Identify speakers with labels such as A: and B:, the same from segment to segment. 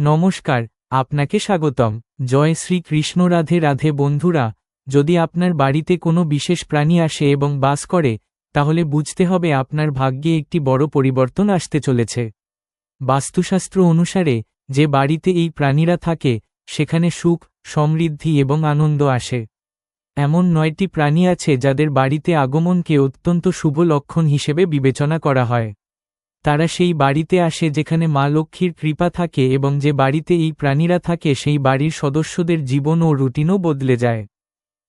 A: নমস্কার, আপনাকে স্বাগতম। জয় শ্রী কৃষ্ণ, রাধে রাধে বন্ধুরা। যদি আপনার বাড়িতে কোনো বিশেষ প্রাণী আসে এবং বাস করে, তাহলে বুঝতে হবে আপনার ভাগ্যে একটি বড় পরিবর্তন আসতে চলেছে। বাস্তুশাস্ত্র অনুসারে, যে বাড়িতে এই প্রাণীরা থাকে, সেখানে সুখ, সমৃদ্ধি এবং আনন্দ আসে। এমন নয়টি প্রাণী আছে যাদের বাড়িতে আগমনকে অত্যন্ত শুভ লক্ষণ হিসেবে বিবেচনা করা হয়। তারা সেই বাড়িতে আসে যেখানে মা লক্ষ্মীর কৃপা থাকে এবং যে বাড়িতে এই প্রাণীরা থাকে সেই বাড়ির সদস্যদের জীবন ও রুটিনও বদলে যায়।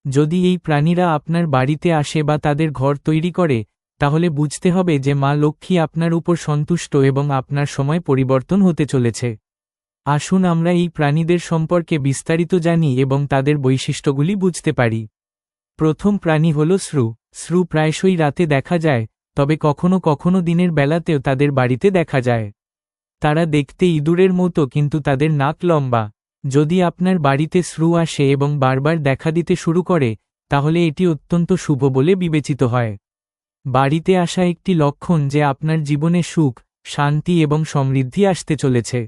A: যদি এই প্রাণীরা আপনার বাড়িতে আসে বা তাদের ঘর তৈরি করে, তাহলে বুঝতে হবে যে মা লক্ষ্মী আপনার উপর সন্তুষ্ট এবং আপনার সময় পরিবর্তন হতে চলেছে। আসুন আমরা এই প্রাণীদের সম্পর্কে বিস্তারিত জানি এবং তাদের বৈশিষ্ট্যগুলি বুঝতে পারি। প্রথম প্রাণী হল শ্রু। শ্রু প্রায়শই রাতে দেখা যায় তবে কখনো কখনো দিনের বেলাতেও তাদের বাড়িতে দেখা যায়। তারা দেখতে ইঁদুরের মতো কিন্তু তাদের নাক লম্বা। যদি আপনার বাড়িতে শ্রু আসে এবং বারবার দেখা দিতে শুরু করে, তাহলে এটি অত্যন্ত শুভ বলে বিবেচিত হয়। বাড়িতে আসা একটি লক্ষণ যে আপনার জীবনে সুখ, শান্তি এবং সমৃদ্ধি আসতে চলেছে।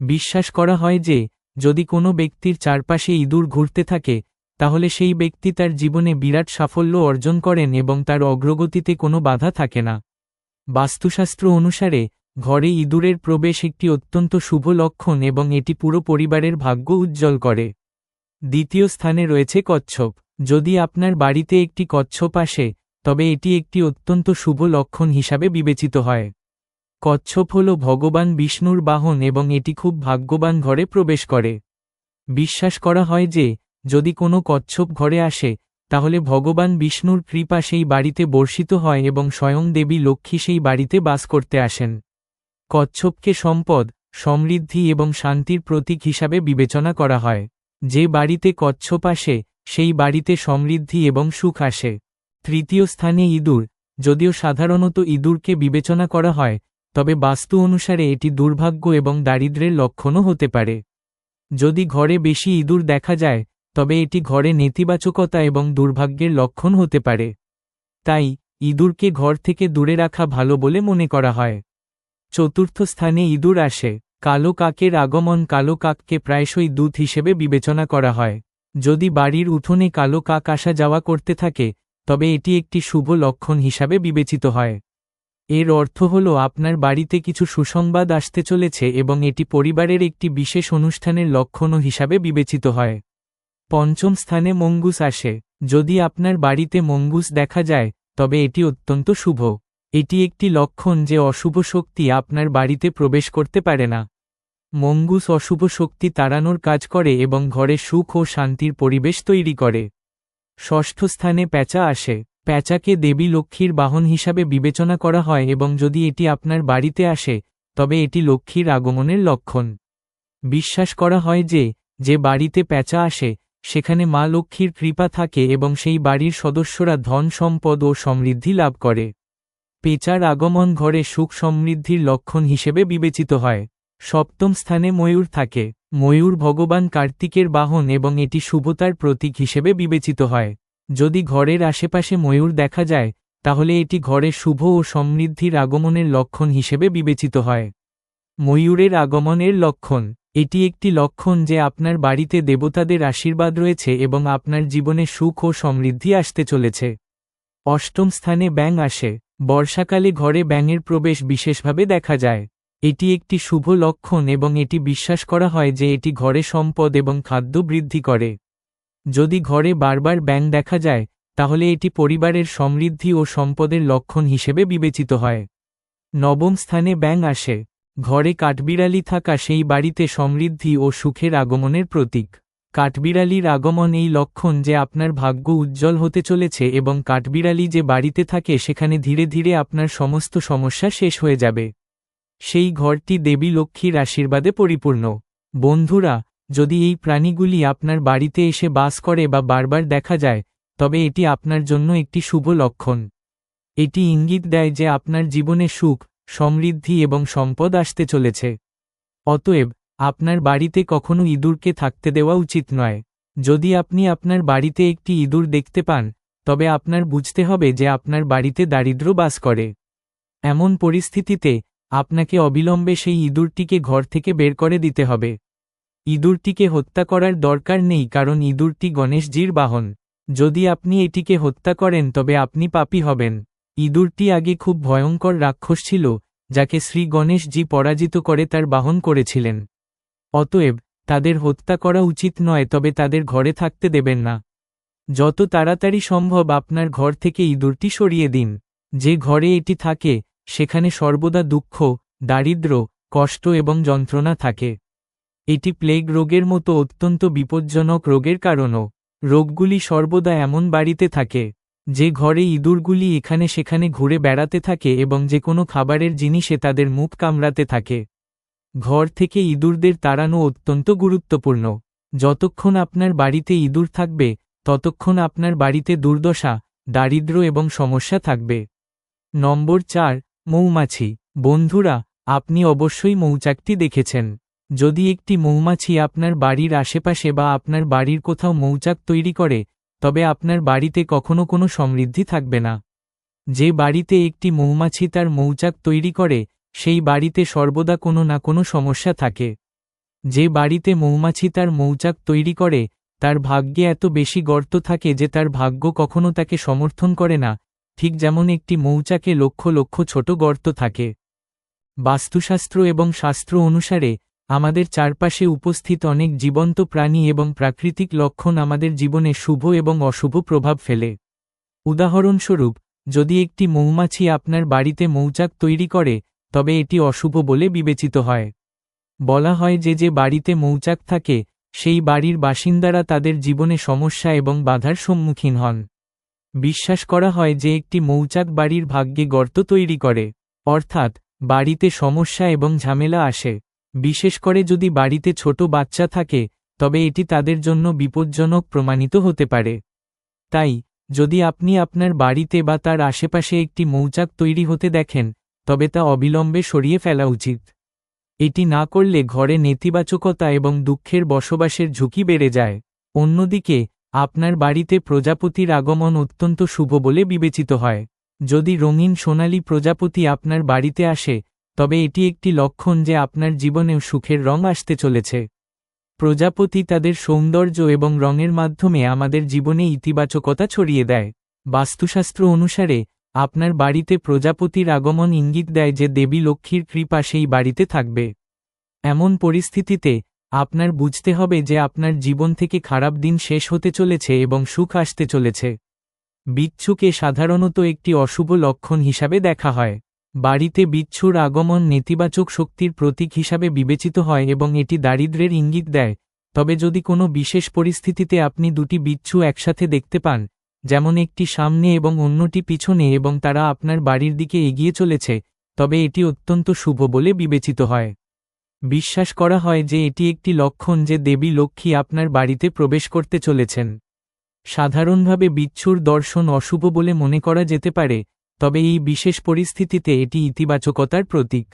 A: বিশ্বাস করা হয় যে, যদি কোনো ব্যক্তির চারপাশে ইঁদুর ঘুরতে থাকে তাহলে সেই ব্যক্তি তার জীবনে বিরাট সাফল্য অর্জন করেন এবং তার অগ্রগতিতে কোনো বাধা থাকে না। বাস্তুশাস্ত্র অনুসারে, ঘরে ইঁদুরের প্রবেশ একটি অত্যন্ত শুভ লক্ষণ এবং এটি পুরো পরিবারের ভাগ্য উজ্জ্বল করে। দ্বিতীয় স্থানে রয়েছে কচ্ছপ। যদি আপনার বাড়িতে একটি কচ্ছপ আসে, তবে এটি একটি অত্যন্ত শুভ লক্ষণ হিসাবে বিবেচিত হয়। কচ্ছপ হল ভগবান বিষ্ণুর বাহন এবং এটি খুব ভাগ্যবান ঘরে প্রবেশ করে। বিশ্বাস করা হয় যে যদি কোনো কচ্ছপ ঘরে আসে, তাহলে ভগবান বিষ্ণুর কৃপা সেই বাড়িতে বর্ষিত হয় এবং স্বয়ং দেবী লক্ষ্মী সেই বাড়িতে বাস করতে আসেন। কচ্ছপকে সম্পদ, সমৃদ্ধি এবং শান্তির প্রতীক হিসাবে বিবেচনা করা হয়। যে বাড়িতে কচ্ছপ আসে, সেই বাড়িতে সমৃদ্ধি এবং সুখ আসে। তৃতীয় স্থানে ইঁদুর, যদিও সাধারণত ইঁদুরকে বিবেচনা করা হয়, তবে বাস্তু অনুসারে এটি দুর্ভাগ্য এবং দারিদ্র্যের লক্ষণও হতে পারে। যদি ঘরে বেশি ইঁদুর দেখা যায় তবে এটি ঘরে নেতিবাচকতা এবং দুর্ভাগ্যের লক্ষণ হতে পারে। তাই, ইঁদুরকে ঘর থেকে দূরে রাখা ভালো বলে মনে করা হয়। চতুর্থ স্থানে ইঁদুর আসে। কালো কাকের আগমন কালো কাককে প্রায়শই দূত হিসেবে বিবেচনা করা হয়। যদি বাড়ির উঠোনে কালো কাক আসা যাওয়া করতে থাকে, তবে এটি একটি শুভ লক্ষণ হিসাবে বিবেচিত হয়। এর অর্থ হল আপনার বাড়িতে কিছু সুসংবাদ আসতে চলেছে এবং এটি পরিবারের একটি বিশেষ অনুষ্ঠানের লক্ষণও হিসাবে বিবেচিত হয়। পঞ্চম স্থানে মঙ্গুস আসে। যদি আপনার বাড়িতে মঙ্গুস দেখা যায়, তবে এটি অত্যন্ত শুভ। এটি একটি লক্ষণ যে অশুভ শক্তি আপনার বাড়িতে প্রবেশ করতে পারে না। মঙ্গুস অশুভ শক্তি তাড়ানোর কাজ করে এবং ঘরে সুখ ও শান্তির পরিবেশ তৈরি করে। ষষ্ঠ স্থানে প্যাঁচা আসে। প্যাঁচাকে দেবী লক্ষ্মীর বাহন হিসাবে বিবেচনা করা হয় এবং যদি এটি আপনার বাড়িতে আসে, তবে এটি লক্ষ্মীর আগমনের লক্ষণ। বিশ্বাস করা হয় যে যে বাড়িতে প্যাঁচা আসে সেখানে মা লক্ষ্মীর কৃপা থাকে এবং সেই বাড়ির সদস্যরা ধন সম্পদ ও সমৃদ্ধি লাভ করে। পেঁচার আগমন ঘরে সুখ সমৃদ্ধির লক্ষণ হিসেবে বিবেচিত হয়। সপ্তম স্থানে ময়ূর থাকে। ময়ূর ভগবান কার্তিকের বাহন এবং এটি শুভতার প্রতীক হিসেবে বিবেচিত হয়। যদি ঘরের আশেপাশে ময়ূর দেখা যায়, তাহলে এটি ঘরে শুভ ও সমৃদ্ধির আগমনের লক্ষণ হিসেবে বিবেচিত হয়। ময়ূরের আগমনের লক্ষণ এটি একটি লক্ষণ যে আপনার বাড়িতে দেবতাদের আশীর্বাদ রয়েছে এবং আপনার জীবনে সুখ ও সমৃদ্ধি আসতে চলেছে। অষ্টম স্থানে ব্যাং আসে। বর্ষাকালে ঘরে ব্যাঙের প্রবেশ বিশেষভাবে দেখা যায়। এটি একটি শুভ লক্ষণ এবং এটি বিশ্বাস করা হয় যে এটি ঘরে সম্পদ এবং খাদ্য বৃদ্ধি করে। যদি ঘরে বারবার ব্যাং দেখা যায়, তাহলে এটি পরিবারের সমৃদ্ধি ও সম্পদের লক্ষণ হিসেবে বিবেচিত হয়। নবম স্থানে ব্যাং আসে। ঘরে কাঠবিড়ালি থাকা সেই বাড়িতে সমৃদ্ধি ও সুখের আগমনের প্রতীক। কাঠবিড়ালির আগমন এই লক্ষণ যে আপনার ভাগ্য উজ্জ্বল হতে চলেছে এবং কাঠবিড়ালি যে বাড়িতে থাকে সেখানে ধীরে ধীরে আপনার সমস্ত সমস্যা শেষ হয়ে যাবে। সেই ঘরটি দেবী লক্ষ্মীর আশীর্বাদে পরিপূর্ণ। বন্ধুরা, যদি এই প্রাণীগুলি আপনার বাড়িতে এসে বাস করে বা বারবার দেখা যায়, তবে এটি আপনার জন্য একটি শুভ লক্ষণ। এটি ইঙ্গিত দেয় যে আপনার জীবনে সুখ সমৃদ্ধি এবং সম্পদ আসতে চলেছে। অতএব, আপনার বাড়িতে কখনো ইঁদুরকে থাকতে দেওয়া উচিত নয়। যদি আপনি আপনার বাড়িতে একটি ইঁদুর দেখতে পান, তবে আপনার বুঝতে হবে যে আপনার বাড়িতে দারিদ্র বাস করে। এমন পরিস্থিতিতে, আপনাকে অবিলম্বে সেই ইঁদুরটিকে ঘর থেকে বের করে দিতে হবে। ইঁদুরটিকে হত্যা করার দরকার নেই কারণ ইঁদুরটি গণেশজির বাহন। যদি আপনি এটিকে হত্যা করেন তবে আপনি পাপী হবেন। ইঁদুরটি আগে খুব ভয়ঙ্কর রাক্ষস ছিল, যাকে শ্রী গণেশজি পরাজিত করে তার বাহন করেছিলেন। অতএব, তাদের হত্যা করা উচিত নয়, তবে তাদের ঘরে থাকতে দেবেন না। যত তাড়াতাড়ি সম্ভব আপনার ঘর থেকে ইঁদুরটি সরিয়ে দিন। যে ঘরে এটি থাকে, সেখানে সর্বদা দুঃখ, দারিদ্র, কষ্ট এবং যন্ত্রণা থাকে। এটি প্লেগ রোগের মতো অত্যন্ত বিপজ্জনক রোগের কারণও। রোগগুলি সর্বদা এমন বাড়িতে থাকে। যে ঘরে ইঁদুরগুলি এখানে সেখানে ঘুরে বেড়াতে থাকে এবং যে কোনো খাবারের জিনিসে তাদের মুখ কামড়াতে থাকে। ঘর থেকে ইঁদুরদের তাড়ানো অত্যন্ত গুরুত্বপূর্ণ। যতক্ষণ আপনার বাড়িতে ইঁদুর থাকবে, ততক্ষণ আপনার বাড়িতে দুর্দশা দারিদ্র এবং সমস্যা থাকবে। নম্বর চার, মৌমাছি। বন্ধুরা, আপনি অবশ্যই মৌচাকটি দেখেছেন। যদি একটি মৌমাছি আপনার বাড়ির আশেপাশে বা আপনার বাড়ির কোথাও মৌচাক তৈরি করে তবে আপনার বাড়িতে কখনো কোনো সমৃদ্ধি থাকবে না। যে বাড়িতে একটি মৌমাছি তার মৌচাক তৈরি করে, সেই বাড়িতে সর্বদা কোনো না কোনো সমস্যা থাকে। যে বাড়িতে মৌমাছি তার মৌচাক তৈরি করে, তার ভাগ্যে এত বেশি গর্ত থাকে যে তার ভাগ্য কখনো তাকে সমর্থন করে না, ঠিক যেমন একটি মৌচাকে লক্ষ লক্ষ ছোট গর্ত থাকে। বাস্তুশাস্ত্র এবং শাস্ত্র অনুসারে আমাদের চারপাশে উপস্থিত অনেক জীবন্ত প্রাণী এবং প্রাকৃতিক লক্ষণ আমাদের জীবনে শুভ এবং অশুভ প্রভাব ফেলে। উদাহরণস্বরূপ, যদি একটি মৌমাছি আপনার বাড়িতে মৌচাক তৈরি করে, তবে এটি অশুভ বলে বিবেচিত হয়। বলা হয় যে যে বাড়িতে মৌচাক থাকে, সেই বাড়ির বাসিন্দারা তাদের জীবনে সমস্যা এবং বাধার সম্মুখীন হন। বিশ্বাস করা হয় যে একটি মৌচাক বাড়ির ভাগ্যে গর্ত তৈরি করে, অর্থাৎ বাড়িতে সমস্যা এবং ঝামেলা আসে। বিশেষ করে যদি বাড়িতে ছোট বাচ্চা থাকে, তবে এটি তাদের জন্য বিপজ্জনক প্রমাণিত হতে পারে। তাই, যদি আপনি আপনার বাড়িতে বা তার আশেপাশে একটি মৌচাক তৈরি হতে দেখেন, তবে তা অবিলম্বে সরিয়ে ফেলা উচিত। এটি না করলে ঘরে নেতিবাচকতা এবং দুঃখের বসবাসের ঝুঁকি বেড়ে যায়। অন্যদিকে, আপনার বাড়িতে প্রজাপতির আগমন অত্যন্ত শুভ বলে বিবেচিত হয়। যদি রঙিন সোনালী প্রজাপতি আপনার বাড়িতে আসে তবে এটি একটি লক্ষণ যে আপনার জীবনেও সুখের রং আসতে চলেছে। প্রজাপতি তাদের সৌন্দর্য এবং রঙের মাধ্যমে আমাদের জীবনে ইতিবাচকতা ছড়িয়ে দেয়। বাস্তুশাস্ত্র অনুসারে, আপনার বাড়িতে প্রজাপতির আগমন ইঙ্গিত দেয় যে দেবী লক্ষ্মীর কৃপা সেই বাড়িতে থাকবে। এমন পরিস্থিতিতে, আপনার বুঝতে হবে যে আপনার জীবন থেকে খারাপ দিন শেষ হতে চলেছে এবং সুখ আসতে চলেছে। বিচ্ছুকে সাধারণত একটি অশুভ লক্ষণ হিসাবে দেখা হয়। বাড়িতে বিচ্ছুর আগমন নেতিবাচক শক্তির প্রতীক হিসাবে বিবেচিত হয় এবং এটি দারিদ্রের ইঙ্গিত দেয়। তবে যদি কোনো বিশেষ পরিস্থিতিতে আপনি দুটি বিচ্ছু একসাথে দেখতে পান, যেমন একটি সামনে এবং অন্যটি পিছনে এবং তারা আপনার বাড়ির দিকে এগিয়ে চলেছে, তবে এটি অত্যন্ত শুভ বলে বিবেচিত হয়। বিশ্বাস করা হয় যে এটি একটি লক্ষণ যে দেবী লক্ষ্মী আপনার বাড়িতে প্রবেশ করতে চলেছেন। সাধারণভাবে বিচ্ছুর দর্শন অশুভ বলে মনে করা যেতে পারে তবে এই বিশেষ পরিস্থিতিতে এটি ইতিবাচকতার প্রতীক।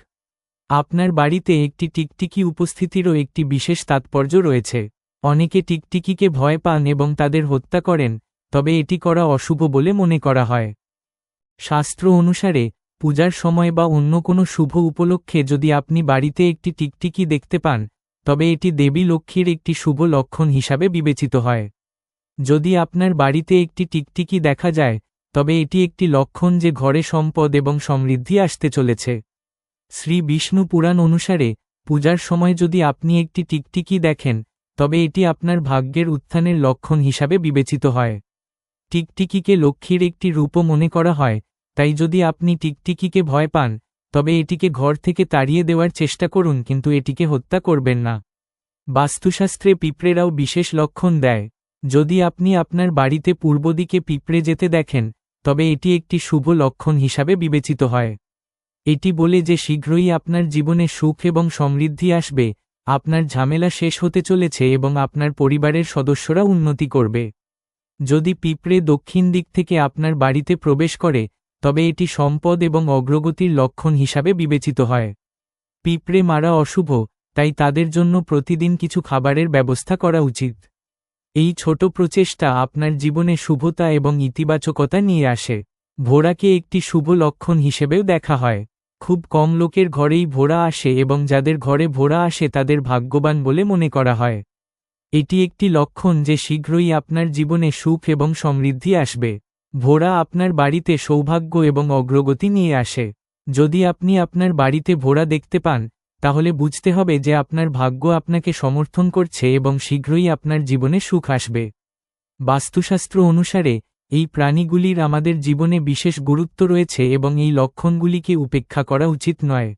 A: আপনার বাড়িতে একটি টিকটিকি উপস্থিতিরও একটি বিশেষ তাৎপর্য রয়েছে। অনেকে টিকটিকিকে ভয় পান এবং তাদের হত্যা করেন, তবে এটি করা অশুভ বলে মনে করা হয়। শাস্ত্র অনুসারে, পূজার সময় বা অন্য কোনো শুভ উপলক্ষে যদি আপনি বাড়িতে একটি টিকটিকি দেখতে পান, তবে এটি দেবী লক্ষ্মীর একটি শুভ লক্ষণ হিসাবে বিবেচিত হয়। যদি আপনার বাড়িতে একটি টিকটিকি দেখা যায় তবে এটি একটি লক্ষণ যে ঘরে সম্পদ এবং সমৃদ্ধি আসতে চলেছে। শ্রী বিষ্ণু পুরাণ অনুসারে, পূজার সময় যদি আপনি একটি টিকটিকি দেখেন, তবে এটি আপনার ভাগ্যের উত্থানের লক্ষণ হিসাবে বিবেচিত হয়। টিকটিকিকে লক্ষ্মীর একটি রূপও মনে করা হয়, তাই যদি আপনি টিকটিকিকে ভয় পান, তবে এটিকে ঘর থেকে তাড়িয়ে দেওয়ার চেষ্টা করুন কিন্তু এটিকে হত্যা করবেন না। বাস্তুশাস্ত্রে পিঁপড়েরাও বিশেষ লক্ষণ দেয়। যদি আপনি আপনার বাড়িতে পূর্ব দিকে পিঁপড়ে যেতে দেখেন তবে এটি একটি শুভ লক্ষণ হিসাবে বিবেচিত হয়। এটি বলে যে শীঘ্রই আপনার জীবনে সুখ এবং সমৃদ্ধি আসবে, আপনার ঝামেলা শেষ হতে চলেছে এবং আপনার পরিবারের সদস্যরা উন্নতি করবে। যদি পিঁপড়ে দক্ষিণ দিক থেকে আপনার বাড়িতে প্রবেশ করে, তবে এটি সম্পদ এবং অগ্রগতির লক্ষণ হিসাবে বিবেচিত হয়। পিঁপড়ে মারা অশুভ, তাই তাদের জন্য প্রতিদিন কিছু খাবারের ব্যবস্থা করা উচিত। এই ছোট প্রচেষ্টা আপনার জীবনে শুভতা এবং ইতিবাচকতা নিয়ে আসে। ভোরাকে একটি শুভ লক্ষণ হিসেবেও দেখা হয়। খুব কম লোকের ঘরেই ভোরা আসে এবং যাদের ঘরে ভোরা আসে তাদের ভাগ্যবান বলে মনে করা হয়। এটি একটি লক্ষণ যে শীঘ্রই আপনার জীবনে সুখ এবং সমৃদ্ধি আসবে। ভোরা আপনার বাড়িতে সৌভাগ্য এবং অগ্রগতি নিয়ে আসে। যদি আপনি আপনার বাড়িতে ভোরা দেখতে পান তাহলে বুঝতে হবে যে আপনার ভাগ্য আপনাকে সমর্থন করছে এবং শীঘ্রই আপনার জীবনে সুখ আসবে। বাস্তুশাস্ত্র অনুসারে, এই প্রাণীগুলির আমাদের জীবনে বিশেষ গুরুত্ব রয়েছে এবং এই লক্ষণগুলিকে উপেক্ষা করা উচিত নয়।